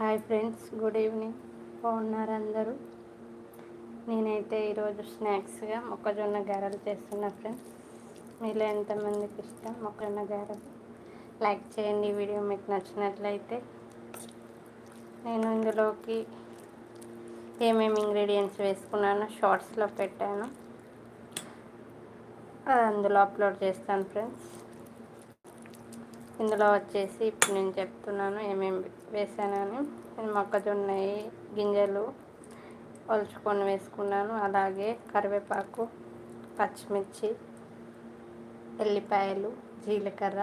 Hi friends good evening బాగున్నారు అందరూ? నేనైతే ఈరోజు స్నాక్స్గా మొక్కజొన్న గారెలు చేస్తున్నా ఫ్రెండ్స్ మీలో ఎంతమందికి ఇష్టం మొక్కజొన్న గారెలు? లైక్ చేయండి ఈ వీడియో మీకు నచ్చినట్లయితే. నేను ఇందులోకి ఏమేమి ఇంగ్రీడియంట్స్ వేసుకున్నానో షార్ట్స్లో పెట్టాను. అది అందులో అప్లోడ్ చేస్తాను ఫ్రెండ్స్ ఇందులో వచ్చేసి ఇప్పుడు నేను చెప్తున్నాను ఏమేమి వేసానని నేను మొక్కజొన్న గింజలు ఒలుచుకొని వేసుకున్నాను. అలాగే కరివేపాకు పచ్చిమిర్చి ఎల్లిపాయలు జీలకర్ర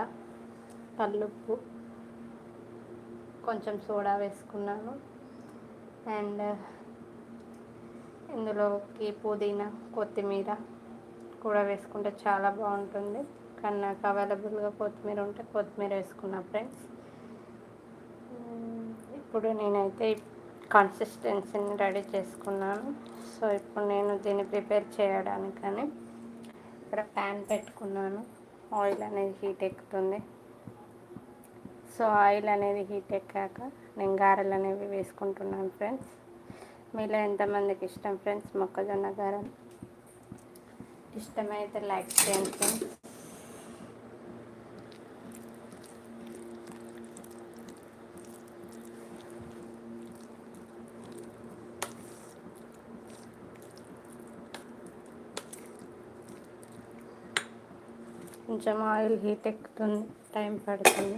కల్లుప్పు కొంచెం సోడా వేసుకున్నాను. అండ్ ఇందులోకి పుదీనా కొత్తిమీర కూడా వేసుకుంటే చాలా బాగుంటుంది. కానీ నాకు అవైలబుల్గా కొత్తిమీర ఉంటే కొత్తిమీర వేసుకున్నా ఫ్రెండ్స్ ఇప్పుడు నేనైతే కన్సిస్టెన్సీని రెడీ చేసుకున్నాను. సో ఇప్పుడు నేను దీన్ని ప్రిపేర్ చేయడానికని ఇక్కడ ప్యాన్ పెట్టుకున్నాను. ఆయిల్ అనేది హీట్ ఎక్కుతుంది. సో ఆయిల్ అనేది హీట్ ఎక్కాక నేను గారెలు అనేవి వేసుకుంటున్నాను ఫ్రెండ్స్ మీలో ఎంతమందికి ఇష్టం ఫ్రెండ్స్ మొక్కజొన్న గారెలు. ఇష్టమైతే లైక్ చేయండి ఫ్రెండ్స్ కొంచెం ఆయిల్ హీట్ ఎక్కుతుంది టైం పడుతుంది.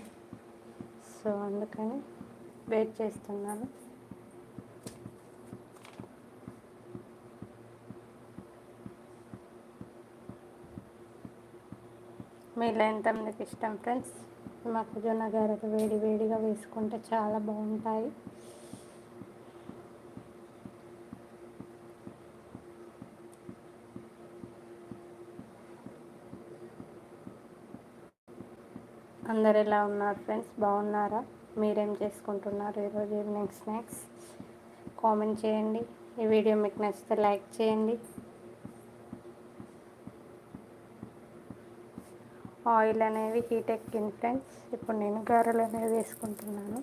సో అందుకని వెయిట్ చేస్తున్నాను. మీలో ఎంతమందికి ఇష్టం ఫ్రెండ్స్. మొక్కజొన్న గారెలు వేడి వేడిగా వేసుకుంటే చాలా బాగుంటాయి. అందరు ఎలా ఉన్నారు ఫ్రెండ్స్? బాగున్నారా? మీరేం చేసుకుంటున్నారు ఈరోజు ఈవినింగ్ స్నాక్స్? కామెంట్ చేయండి. ఈ వీడియో మీకు నచ్చితే లైక్ చేయండి. ఆయిల్ అనేది హీట్ ఎక్కింది ఫ్రెండ్స్. ఇప్పుడు నేను గారెలు అనేవి వేసుకుంటున్నాను.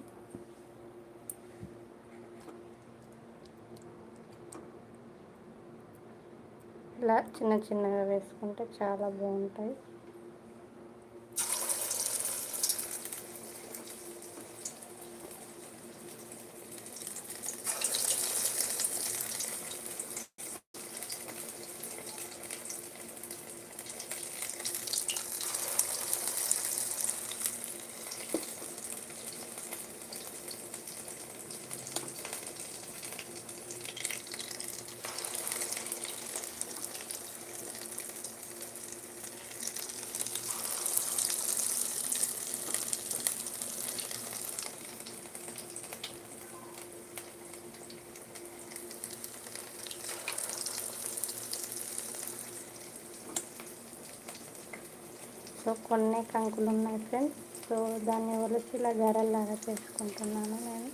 ఇలా చిన్న చిన్నగా వేసుకుంటే చాలా బాగుంటాయి. సో కొన్ని కంకులు ఉన్నాయి ఫ్రెండ్స్ సో దాన్ని ఒలిచి ఇలా గరల్లాగా చేసుకుంటున్నాను నేను.